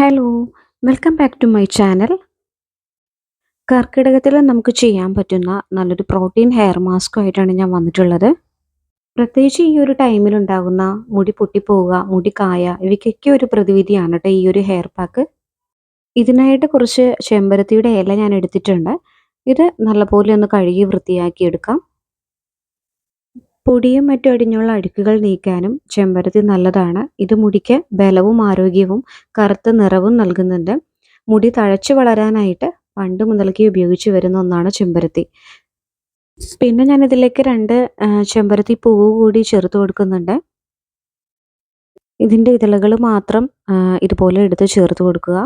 Hello welcome back to my channel കർക്കിടകത്തിൽ നമുക്ക് ചെയ്യാൻ പറ്റുന്ന നല്ലൊരു പ്രോട്ടീൻ ഹെയർ മാസ്കുമായിട്ടാണ് ഞാൻ വന്നിട്ടുള്ളത്. പ്രത്യേകിച്ച് ഈ ഒരു ടൈമിലുണ്ടാകുന്ന മുടി പൊട്ടിപ്പോവുക മുടി കായ ഇവയ്ക്കൊക്കെ ഒരു പ്രതിവിധിയാണ് കേട്ടോ ഈ ഒരു ഹെയർ പാക്ക് ഇതിനായിട്ട് കുറച്ച് ചെമ്പരത്തിയുടെ ഇല ഞാൻ എടുത്തിട്ടുണ്ട്. ഇത് നല്ലപോലെ ഒന്ന് കഴുകി വൃത്തിയാക്കി എടുക്കാം. പൊടിയും മറ്റും അടിഞ്ഞുള്ള അഴുക്കുകൾ നീക്കാനും ചെമ്പരത്തി നല്ലതാണ്. ഇത് മുടിക്ക് ബലവും ആരോഗ്യവും കറുത്ത നിറവും നൽകുന്നുണ്ട്. മുടി തഴച്ചു വളരാനായിട്ട് പണ്ട് മുതൽക്കേ ഉപയോഗിച്ച് വരുന്ന ഒന്നാണ് ചെമ്പരത്തി. പിന്നെ ഞാൻ ഇതിലേക്ക് രണ്ട് ചെമ്പരത്തി പൂവ് കൂടി ചേർത്ത് കൊടുക്കുന്നുണ്ട്. ഇതിന്റെ ഇതളുകൾ മാത്രം ഇതുപോലെ എടുത്ത് ചേർത്ത് കൊടുക്കുക.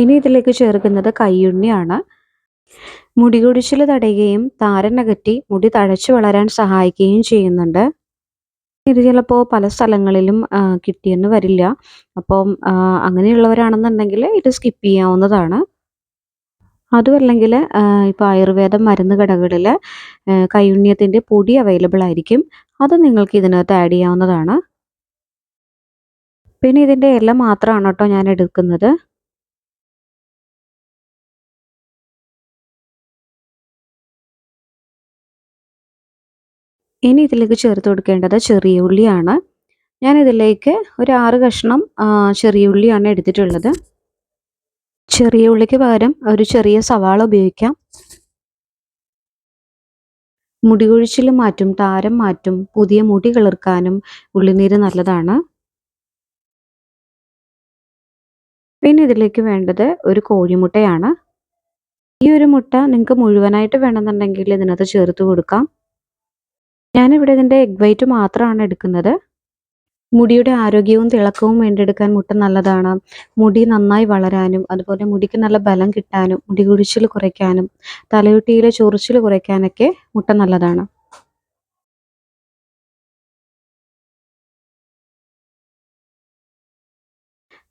ഇനി ഇതിലേക്ക് ചേർക്കുന്നത് കയ്യുണ്ണിയാണ് മുടി കുടിച്ചിൽ തടയുകയും താരനകറ്റി മുടി തഴച്ചു വളരാൻ സഹായിക്കുകയും ചെയ്യുന്നുണ്ട്. ഇത് ചിലപ്പോൾ പല സ്ഥലങ്ങളിലും കിട്ടിയെന്ന് വരില്ല. അപ്പം അങ്ങനെയുള്ളവരാണെന്നുണ്ടെങ്കിൽ ഇത് സ്കിപ്പ് ചെയ്യാവുന്നതാണ്. അതുമല്ലെങ്കിൽ ഇപ്പോൾ ആയുർവേദ മരുന്ന് കടകളിൽ കൈയുണ്യത്തിന്റെ പൊടി അവൈലബിൾ ആയിരിക്കും. അത് നിങ്ങൾക്ക് ഇതിനകത്ത് ആഡ് ചെയ്യാവുന്നതാണ്. പിന്നെ ഇതിന്റെ ഇല മാത്രമാണ് കേട്ടോ ഞാൻ എടുക്കുന്നത്. ഇനി ഇതിലേക്ക് ചേർത്ത് കൊടുക്കേണ്ടത് ചെറിയ ഉള്ളിയാണ്. ഞാൻ ഇതിലേക്ക് ഒരു ആറ് കഷ്ണം ചെറിയ ഉള്ളിയാണ് എടുത്തിട്ടുള്ളത്. ചെറിയ ഉള്ളിക്ക് പകരം ഒരു ചെറിയ സവാള ഉപയോഗിക്കാം. മുടി കൊഴിച്ചിൽ മാറ്റും താരം മാറ്റും പുതിയ മുടി കിളിർക്കാനും ഉള്ളിനീര് നല്ലതാണ്. പിന്നെ ഇതിലേക്ക് വേണ്ടത് ഒരു കോഴിമുട്ടയാണ്. ഈ ഒരു മുട്ട നിങ്ങൾക്ക് മുഴുവനായിട്ട് വേണമെന്നുണ്ടെങ്കിൽ ഇതിനകത്ത് ചേർത്ത് കൊടുക്കാം. ഞാനിവിടെ ഇതിന്റെ എഗ് വൈറ്റ് മാത്രമാണ് എടുക്കുന്നത്. മുടിയുടെ ആരോഗ്യവും തിളക്കവും വേണ്ടിയെടുക്കാൻ മുട്ട നല്ലതാണ്. മുടി നന്നായി വളരാനും അതുപോലെ മുടിക്ക് നല്ല ബലം കിട്ടാനും മുടി കുഴിച്ചിൽ കുറയ്ക്കാനും തലയൊട്ടിയിലെ ചൊറിച്ചിൽ കുറയ്ക്കാനൊക്കെ മുട്ട നല്ലതാണ്.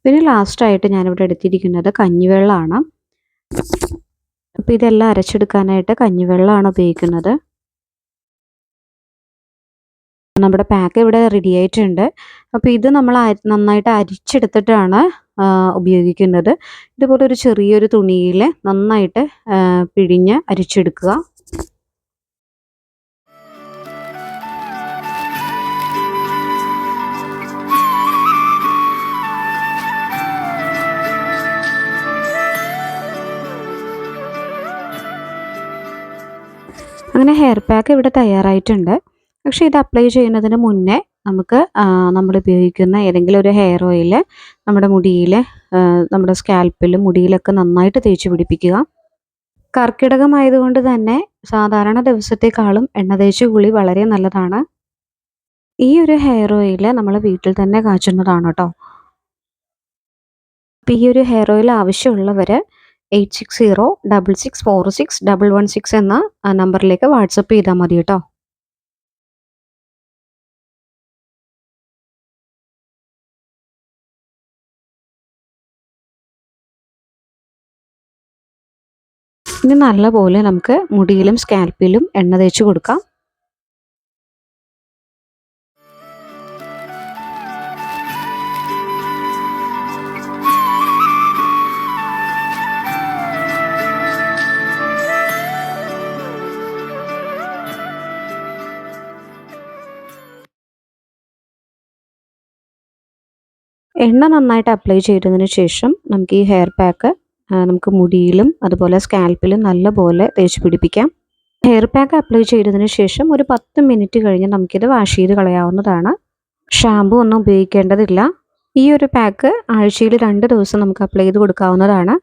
പിന്നെ ലാസ്റ്റായിട്ട് ഞാനിവിടെ എടുത്തിരിക്കുന്നത് കഞ്ഞിവെള്ളമാണ് അപ്പോൾ ഇതെല്ലാം അരച്ചെടുക്കാനായിട്ട് കഞ്ഞിവെള്ളമാണ് ഉപയോഗിക്കുന്നത്. നമ്മുടെ പാക്ക് ഇവിടെ റെഡി ആയിട്ടുണ്ട്. അപ്പോൾ ഇത് നമ്മൾ നന്നായിട്ട് അരിച്ചെടുത്തിട്ടാണ് ഉപയോഗിക്കുന്നത്. ഇതുപോലെ ഒരു ചെറിയൊരു തുണിയിൽ നന്നായിട്ട് പിഴിഞ്ഞ് അരിച്ചെടുക്കുക. അങ്ങനെ ഹെയർ പാക്ക് ഇവിടെ തയ്യാറായിട്ടുണ്ട്. പക്ഷേ ഇത് അപ്ലൈ ചെയ്യുന്നതിന് മുന്നേ നമുക്ക് നമ്മൾ ഉപയോഗിക്കുന്ന ഏതെങ്കിലും ഒരു ഹെയർ ഓയിൽ നമ്മുടെ മുടിയിൽ നമ്മുടെ സ്കാൽപ്പിൽ മുടിയിലൊക്കെ നന്നായിട്ട് തേച്ച് പിടിപ്പിക്കുക. കർക്കിടകമായതുകൊണ്ട് തന്നെ സാധാരണ ദിവസത്തെക്കാളും എണ്ണ തേച്ച് കുളി വളരെ നല്ലതാണ്. ഈ ഒരു ഹെയർ ഓയിൽ നമ്മൾ വീട്ടിൽ തന്നെ കാച്ചുന്നതാണ് കേട്ടോ. അപ്പം ഈ ഒരു ഹെയർ ഓയിൽ ആവശ്യമുള്ളവർ eight six zero double six four six double one six എന്ന നമ്പറിലേക്ക് വാട്സപ്പ് ചെയ്താൽ മതി കേട്ടോ. ഇനി നല്ലപോലെ നമുക്ക് മുടിയിലും സ്കാൽപ്പിലും എണ്ണ തേച്ച് കൊടുക്കാം. എണ്ണ നന്നായിട്ട് അപ്ലൈ ചെയ്തതിന് ശേഷം നമുക്ക് ഈ ഹെയർ പാക്ക് നമുക്ക് മുടിയിലും അതുപോലെ സ്കാൽപ്പിലും നല്ലപോലെ തേച്ച് പിടിപ്പിക്കാം. ഹെയർ പാക്ക് അപ്ലൈ ചെയ്തതിന് ശേഷം ഒരു പത്ത് മിനിറ്റ് കഴിഞ്ഞ് നമുക്കിത് വാഷ് ചെയ്ത് കളയാവുന്നതാണ്. ഷാമ്പു ഒന്നും ഉപയോഗിക്കേണ്ടതില്ല. ഈ ഒരു പാക്ക് ആഴ്ചയിൽ രണ്ട് ദിവസം നമുക്ക് അപ്ലൈ ചെയ്ത് കൊടുക്കാവുന്നതാണ്.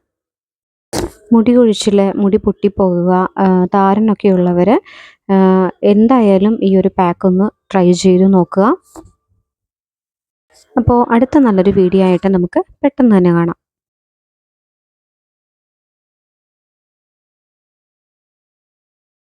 മുടി കൊഴിച്ചിൽ മുടി പൊട്ടിപ്പോകുക താരനൊക്കെ ഉള്ളവർ എന്തായാലും ഈ ഒരു പാക്ക് ഒന്ന് ട്രൈ ചെയ്ത് നോക്കുക. അപ്പോൾ അടുത്ത നല്ലൊരു വീഡിയോ ആയിട്ട് നമുക്ക് പെട്ടെന്ന് തന്നെ കാണാം.